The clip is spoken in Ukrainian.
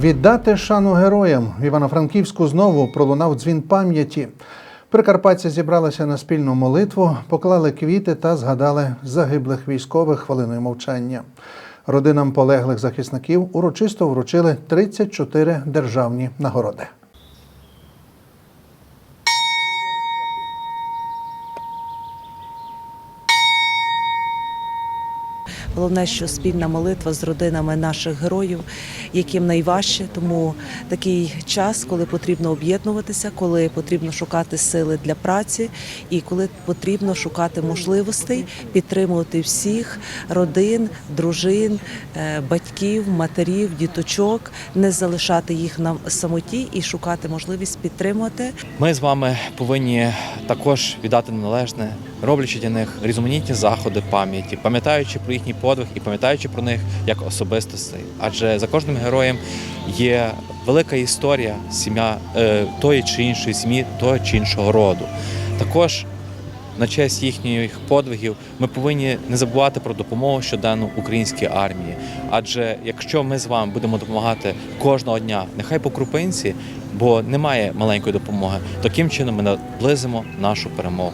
Віддати шану героям в Івано-Франківську знову пролунав дзвін пам'яті. Прикарпатці зібралися на спільну молитву, поклали квіти та згадали загиблих військових хвилиною мовчання. Родинам полеглих захисників урочисто вручили 34 державні нагороди. Головне, що спільна молитва з родинами наших героїв, яким найважче, тому такий час, коли потрібно об'єднуватися, коли потрібно шукати сили для праці, і коли потрібно шукати можливостей підтримувати всіх родин, дружин, е, батьків, матерів, діточок, не залишати їх на самоті і шукати можливість підтримувати. Ми з вами повинні також віддати належне, роблячи для них різноманітні заходи пам'яті, пам'ятаючи про їхній подвиг і пам'ятаючи про них як особистостей. Адже за кожним героєм є велика історія сім'я е, тої чи іншої сім'ї, того чи іншого роду. Також на честь їхніх подвигів ми повинні не забувати про допомогу щоденну українській армії. Адже якщо ми з вами будемо допомагати кожного дня, нехай по крупинці, бо немає маленької допомоги, таким чином ми наблизимо нашу перемогу.